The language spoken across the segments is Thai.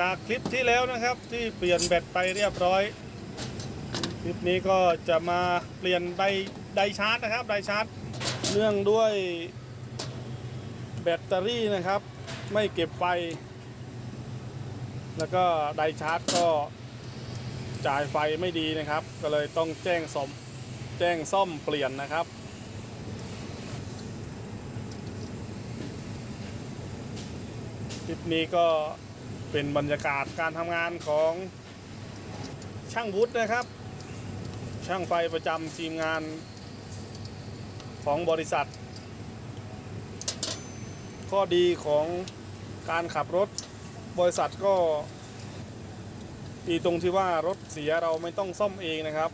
จากคลิปที่แล้วนะครับ ที่เปลี่ยนแบตไปเรียบร้อย คลิปนี้ก็จะมาเปลี่ยนไดไดชาร์จนะครับไดชาร์จเนื่องด้วยแบตเตอรี่นะครับ ไม่เก็บไฟ แล้วก็ไดชาร์จก็จ่ายไฟไม่ดีนะครับ ก็เลยต้องแจ้งซ่อมแจ้งซ่อมเปลี่ยนนะครับคลิปนี้ก็ เป็นบรรยากาศการทำงานของช่างวุฒินะครับ ช่างไฟประจำทีมงานของบริษัท ข้อดีของการขับรถบริษัทก็ดีตรงที่ว่ารถเสียเราไม่ต้องซ่อมเองนะครับ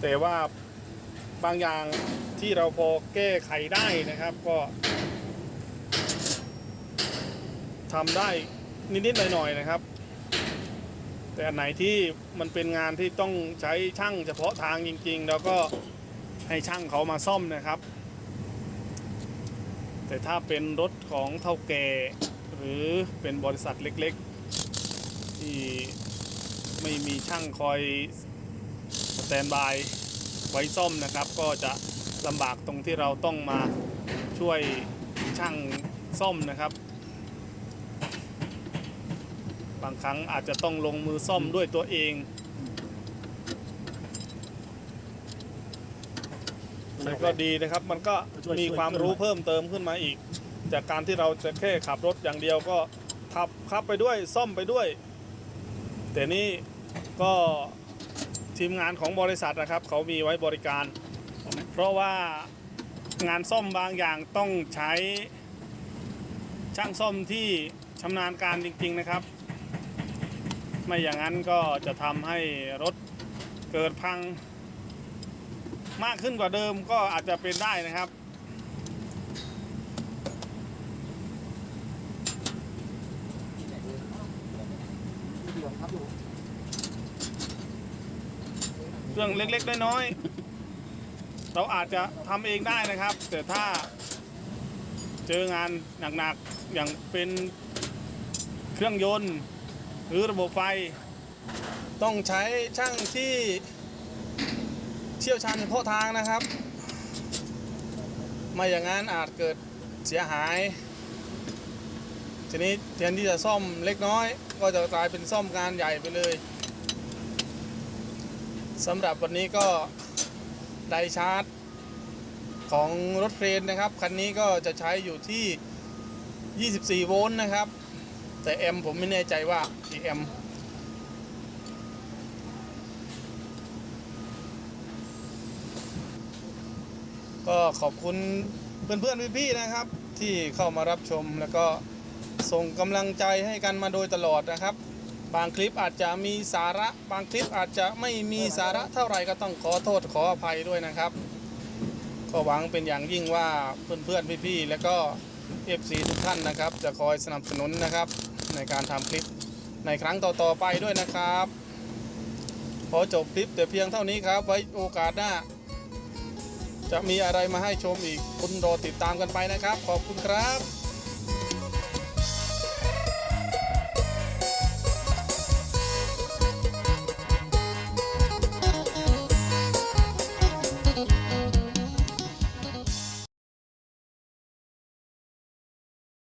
แต่ว่าบางอย่างที่เราพอแก้ไขได้นะครับ ก็ ทำได้นิดๆหน่อยๆนะครับ แต่อันไหนที่มันเป็นงานที่ต้องใช้ช่างเฉพาะทางจริงๆ แล้วก็ให้ช่างเขามาซ่อมนะครับ แต่ถ้าเป็นรถของเท่าแก่หรือเป็นบริษัทเล็กๆ ที่ไม่มีช่างคอยสแตนบายไว้ซ่อมนะครับ ก็จะลำบากตรงที่เราต้องมาช่วยช่างซ่อมนะครับ บางครั้งอาจจะต้องลงมือซ่อมด้วยตัวเอง แต่ก็ดีนะครับ มันก็ช่วยมีช่วยความเพิ่มรู้หน่อยเพิ่มเติมขึ้นมาอีก จากการที่เราจะแค่ขับรถอย่างเดียวก็ขับขับไปด้วยซ่อมไปด้วย แต่นี่ก็ทีมงานของบริษัทนะครับ เขามีไว้บริการ เพราะว่างานซ่อมบางอย่างต้องใช้ช่างซ่อมที่ชำนาญการจริง ๆ นะครับ ไม่อย่างนั้นก็จะทำให้รถเกิดพัง มากขึ้นกว่าเดิมก็อาจจะเป็นได้นะครับ เรื่องเล็กๆน้อยๆเราอาจจะทำเองได้นะครับ แต่ถ้าเจองานหนักๆอย่างเป็นเครื่องยนต์ หรือระบบไฟ ต้องใช้ช่างที่เชี่ยวชาญเฉพาะทางนะครับ ไม่อย่างนั้นอาจเกิดเสียหาย ทีนี้แทนที่จะซ่อมเล็กน้อย ก็จะกลายเป็นซ่อมงานใหญ่ไปเลยสำหรับวันนี้ก็ไดชาร์จของรถเครนนะครับ คันนี้ก็จะใช้อยู่ที่ 24 โวลต์นะครับ แต่แอมผมไม่แน่ใจว่ากี่แอมก็ขอบคุณเพื่อนๆพี่ๆนะครับ ที่เข้ามารับชมแล้วก็ส่งกำลังใจให้กันมาโดยตลอดนะครับ บางคลิปอาจจะมีสาระ บางคลิปอาจจะไม่มีสาระเท่าไหร่ก็ต้องขอโทษขออภัยด้วยนะครับ ก็หวังเป็นอย่างยิ่งว่าเพื่อนๆพี่ๆแล้วก็ FC ทุกท่านนะครับ จะคอยสนับสนุนนะครับ ในการทำคลิปในครั้งต่อๆไปด้วยนะครับขอจบคลิปแต่เพียงเท่านี้ครับ ไว้โอกาสหน้า จะมีอะไรมาให้ชมอีกคุณรอติดตามกันไปนะครับ ขอบคุณครับ